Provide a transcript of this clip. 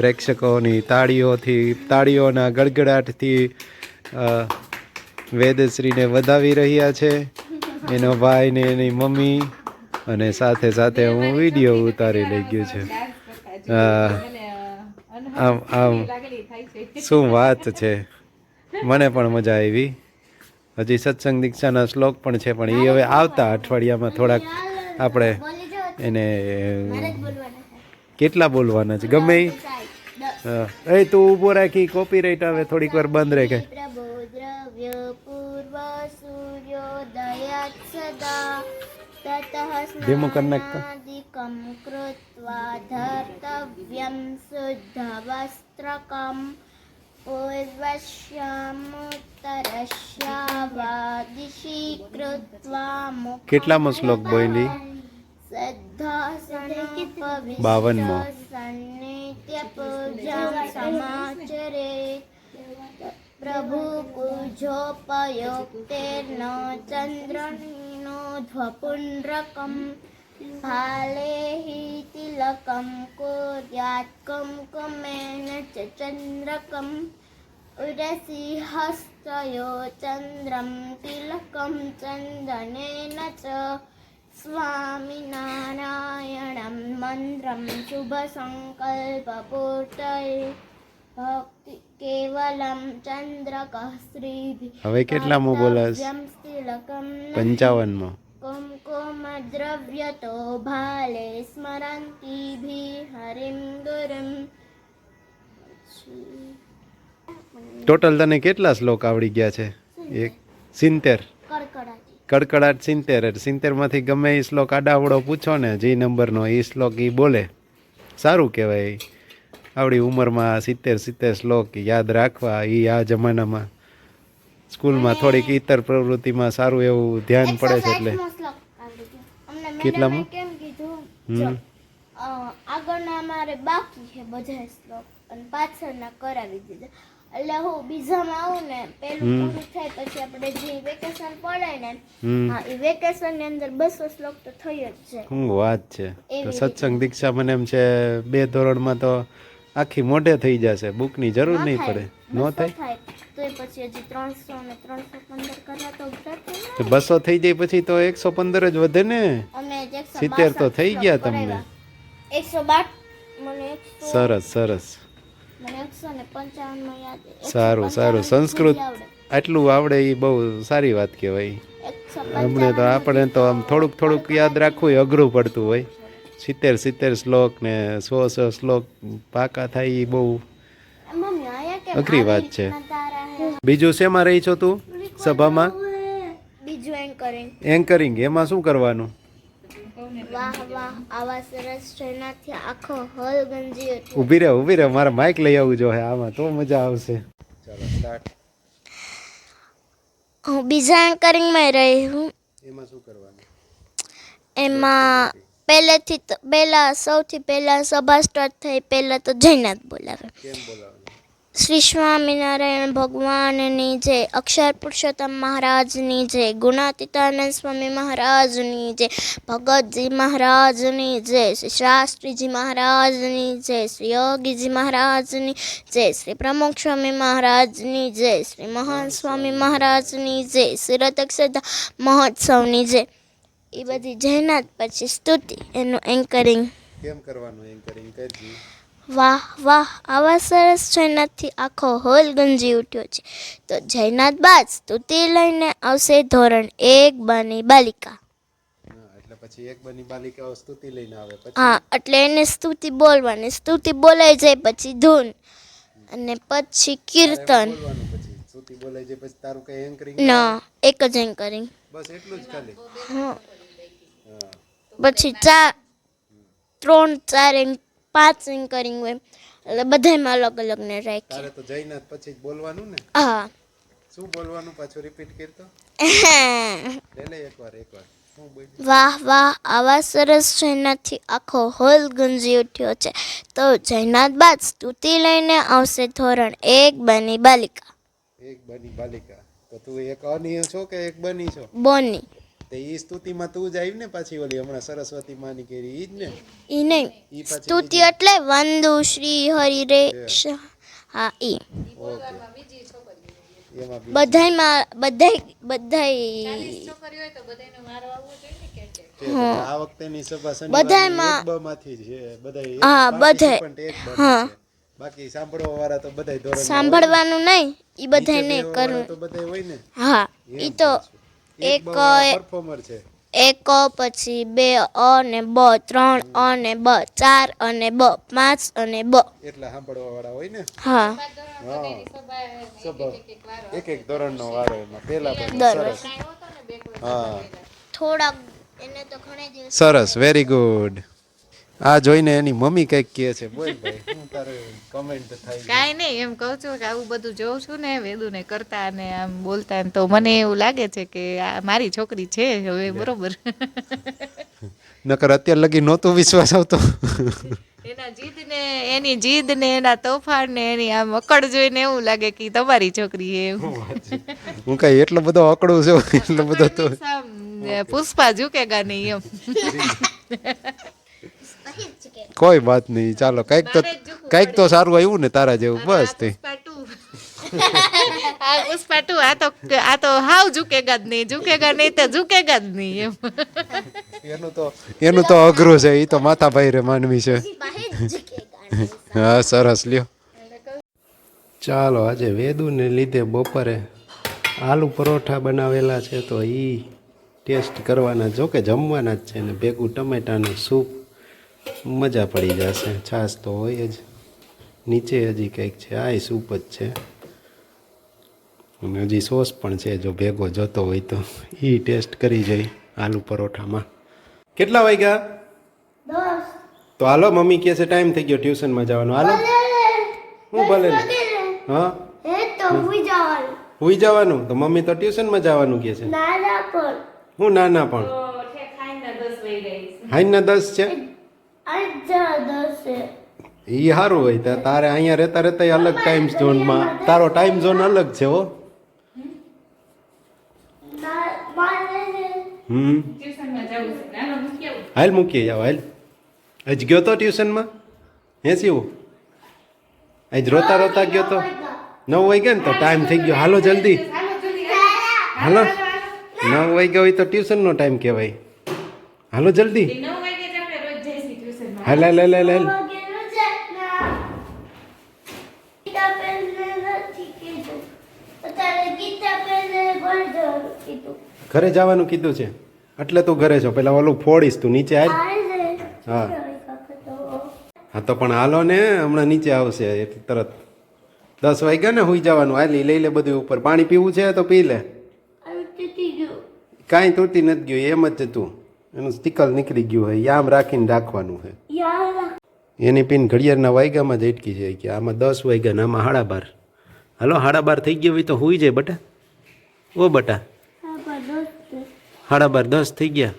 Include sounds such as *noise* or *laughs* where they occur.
પ્રેક્ષકોની તાળીઓથી તાળીઓના ગડગડાટથી વેદશ્રીને વધાવી રહ્યા છે. એનો ભાઈ ને એની મમ્મી અને સાથે સાથે હું વીડિયો ઉતારી લઈ ગયો છે. આમ આમ શું વાત છે? મને પણ મજા આવી. હજી સત્સંગ દીક્ષાના શ્લોક પણ છે પણ એ હવે આવતા અઠવાડિયામાં થોડાક આપણે એને કેટલા બોલવાના છે? ગમે. એ તું ઊભો રાખી કોપીરાઈટ આવે થોડીક વાર બંધ રહે કે પૂર્વ સૂર્યોદયાત સદા તતઃ ધીમું કરી નાખ તો. સ્નાનાદિકં કૃત્વા ધર્તવ્યં શુદ્ધ વસ્ત્રકમ પૂર્વશ્યામુત્તરશ્યાવાદિશી કૃત્વા મુખં કેટલામો શ્લોક બોલી બાવનમો. પૂજ્યં સમાચરે. પ્રભુ પૂજોપયોક્તેર્ન ચંદ્રનો ધ્વપુંડ્રકમ. ભાલેહિ તિલકમ કુર્યાત કુમકુમેન ચ ચંદ્રકમ. ઉરસી હસ્તયો ચંદ્રમ તિલકમ ચંદનેન ચ સ્વામિનારાયણં મંત્રમ શુભસંકલ્પપૂર્તये ભક્તિ કેવલમ ચંદ્રક શ્રીભિ. હવે કેટલામું બોલાસ તિલકમ પંચાવનમાં. કુમકુમ દ્રવ્યતો ભાલે સ્મરંતી હરિમ ગુરમ. ટોટલ તને કેટલા શ્લોક આવડી ગયા છે? એક. સિત્તેર. કડકડાટી સિત્તેર એટલે સિત્તેરમાંથી ગમે એ શ્લોક આડાવડો પૂછો ને જે નંબરનો એ શ્લોક એ બોલે. સારું કહેવાય. આવડી ઉંમરમાં સિત્તેર સિત્તેર શ્લોક યાદ રાખવા એ આ જમાનામાં. સ્કૂલમાં થોડીક ઇતર પ્રવૃત્તિમાં સારું એવું ધ્યાન પડે છે એટલે. કેટલામાં? હમ. આગળના અમારે બાકી છે બધા શ્લોક. અને પાછળના કરાવી દીધા. એટલે હું બીજામાં આવું ને પેલું. થાય પછી આપણે જે વેકેશન પડે ને હા એ વેકેશનની અંદર બસો શ્લોક તો થયો જ છે શું વાત છે. તો સત્સંગ દીક્ષા મને એમ છે બે ધોરણમાં તો આખી મોઢે થઈ જશે બુકની જરૂર નહીં પડે. ન થાય? તો બસો થઈ જાય પછી તો એકસો પંદર જ વધે ને? સિત્તેર તો થઈ ગયા તમને. એકસો બાર મને સરસ સરસ. સારું સારું. સંસ્કૃત આટલું આવડે એ બહુ સારી વાત કહેવાય. હમણાં તો આપણે તો આમ થોડુંક થોડુંક યાદ રાખવું અઘરું પડતું હોય. સિત્તેર સિત્તેર શ્લોક ને સો સો શ્લોક પાકા થાય એ બહુ અઘરી વાત છે. બીજું શેમાં રહી છો તું સભામાં? બીજું એન્કરિંગ એન્કરિંગ એમાં શું કરવાનું? વાહ વાહ આવા સરસ આખો હોલ ગંજી ઉઠ્યો. ઊભી રહે ઊભી રહે મારે માઇક લઈ આવવું જોઈએ આમાં તો મજા આવશે. ચાલો સ્ટાર્ટ હું બીજા એન્કરિંગમાં રહી હું. એમાં શું કરવાનું? એમાં પહેલેથી તો પહેલા સૌથી પહેલા સભા સ્ટાર્ટ થઈ પહેલા તો જયનાથ બોલાવે. કેમ બોલાવાનું શ્રી સ્વામિનારાયણ ભગવાનની જય, અક્ષર પુરુષોત્તમ મહારાજની જય, ગુણાતીતાનંદ સ્વામી મહારાજની જય, ભગતજી મહારાજની જય, શ્રી શાસ્ત્રીજી મહારાજની જય, શ્રી યોગીજી મહારાજની જય, શ્રી પ્રમુખ સ્વામી મહારાજની જય, શ્રી મહાન સ્વામી મહારાજની જય, શ્રી રતક્ષતા મહોત્સવની જય. એ બધી જયનાથ પછી સ્તુતિ, એનું એન્કરિંગ કેમ કરવાનું એન્કરિંગ કરજી? વાહ વાહ આવા સરસ જયનાથથી આખો હોલ ગંજી ઉઠ્યો છે. તો જયનાથ બાદ સ્તુતિ લઈને આવશે ધોરણ એક બની બાલિકા. હા એટલે પછી એક બની બાલિકાઓ સ્તુતિ લઈને આવે પછી? હા એટલે એને સ્તુતિ બોલવાની સ્તુતિ બોલાઈ જાય પછી ધૂન અને પછી કીર્તન. પછી. સ્તુતિ બોલાય છે પછી તારું કઈ એન્કરિંગ ના એક જ એન્કરિંગ બસ એટલું જ ખાલી? હા. હા. પછી ચાર ત્રણ ચાર એન્ક પાંચ એન્કરિંગ હોય. એટલે બધામાં અલગ અલગ ને રાખી. તારે તો જઈને પછી જ બોલવાનું ને? હા. શું બોલવાનું પાછું રિપીટ કરતો *laughs* લે લે એકવાર એકવાર. વાહ વાહ આવા સરસ જયનાથથી આખો હોલ ગુંજી ઉઠ્યો છે. તો જયનાથ બાદ સ્તુતિ લઈને આવશે ધોરણ એક બની બાલિકા. એક બની બાલિકા. તો તું એક અનિય છો કે એક બની છો? બોની. તે ઈ સ્તુતિમાં તું જ આવી ને પાછી ઓલી હમણાં સરસ્વતી માની કરી ઈ જ ને? ઈ નહીં. સ્તુતિ એટલે વંદુ શ્રી હરિ રે હા ઈ. ઓકે. બધાયમાં બધાય બધાય છે. આ વખતેની સભા શનિવારની એક માંથી છે. બધાય હા, બધાય. participant એક બ હા. બાકી સાંભળવા વાળા તો બધાય ધોરણ સાંભળવાનું નહીં. ઈ બધાય નહીં કરવું તો બધાય હોય ને? હા. ઈ તો એક પરફોર્મર છે. એક પછી બે અ ને બ ત્રણ અ ને બ ચાર અને બ પાંચ અને બ. એટલા સાંભળવા વાળા હોય ને? હા. હા. એક એક ધોરણનો વારો એમાં. પહેલા સરસ. હા. એને તો ઘણે સરસ. વેરી ગુડ આ જોઈને એની મમ્મી કંઈક કહે છે. બોલ ભાઈ હું તારે કમેન્ટ થાય કાંઈ નહીં એમ કહું છું કે આવું બધું જોઉં છું ને વેદુને કરતા ને આમ બોલતા ને તો મને એવું લાગે છે કે આ મારી છોકરી છે હવે બરોબર. નકર અત્યાર લગી નહોતો વિશ્વાસ આવતો. એના જીદ ને એની જીદ ને એના તોફાન ને એની આમ અકડ જોઈને એવું લાગે કે તમારી છોકરી એ હું કઈ એટલો બધો અકડું છું એટલો બધો તો પુષ્પા ઝુકેગા નહીં એમ. કોઈ વાત નહીં ચાલો કંઈક તો કંઈક તો સારું આવ્યું ને તારા જેવું બસ તે પુષ્પા ટુ આ તો આ તો હાવ ઝુકેગા જ નહીં ઝુકેગા નહીં તો ઝુકેગા જ નહીં એમ. એનું તો એનું તો અઘરું છે એ તો માથાભાઈ રે માનવી છે. હા સરસ લ્યો. ચાલો આજે વેદુને લીધે બપોરે આલુ પરોઠા બનાવેલા છે તો એ ટેસ્ટ કરવાના જો કે જમવાના જ છે ને ભેગું ટમેટાનું સૂપ મજા પડી જશે. છાશ તો હોય જ. નીચે હજી કંઈક છે. આ સૂપ જ છે. અને હજી સોસ પણ છે. જો ભેગો જોતો હોય તો એ ટેસ્ટ કરી જઈ આલુ પરોઠામાં. કેટલા વાગ્યા? તો હાલો મમ્મી કહે છે ટાઈમ થઈ ગયો. ટ્યુશનમાં જવાનો. હાલો. હું ભલે ને. હા? હુઈ જવાનું. તો મમ્મી તો ટ્યુશનમાં જવાનું કહે છે. હું નાના પણ. હાઈના દસ છે? એ સારું હોય તો તારે અહીંયા રહેતા રહેતા અલગ ટાઈમ ઝોનમાં તારો ટાઈમ ઝોન અલગ છે હો. હમ. હાલ મૂકીએ જાવ હાલ. આજ ગયો તો ટ્યુશનમાં? હે સીવું આજ રોતા રોતા ગયો તો? નવ વાગ્યા ને તો ટાઈમ થઈ ગયો. હાલો જલ્દી. હાલો. નવ વાગ્યા હોય તો ટ્યુશનનો ટાઈમ કહેવાય. હાલો જલ્દી. હાલ હાલ હાલ હાલ ઘરે જવાનું કીધું છે. એટલે તું ઘરે છો. પેલા ઓલું ફોડીશ તું નીચે હાલ હા. હા તો પણ હાલો ને હમણાં નીચે આવશે. તરત. દસ વાગ્યા ને હુઈ જવાનું. હાલી લઈ લે બધું ઉપર. પાણી પીવું છે તો પી લે. કાંઈ તૂટી નથી ગયું. એમ જ હતું. એનું સ્ટીકલ નીકળી ગયું હોય. યામ રાખીને રાખવાનું છે એની પિન ઘડિયાળના વાયગામાં જ અટકી જાય કે આમાં દસ વાગ્યા ને આમાં હાડા બાર હાલો હાડા બાર થઈ ગયો હોય તો હુઈ જાય બટા. ઓ બટા. હાડા બાર દસ થઈ ગયા.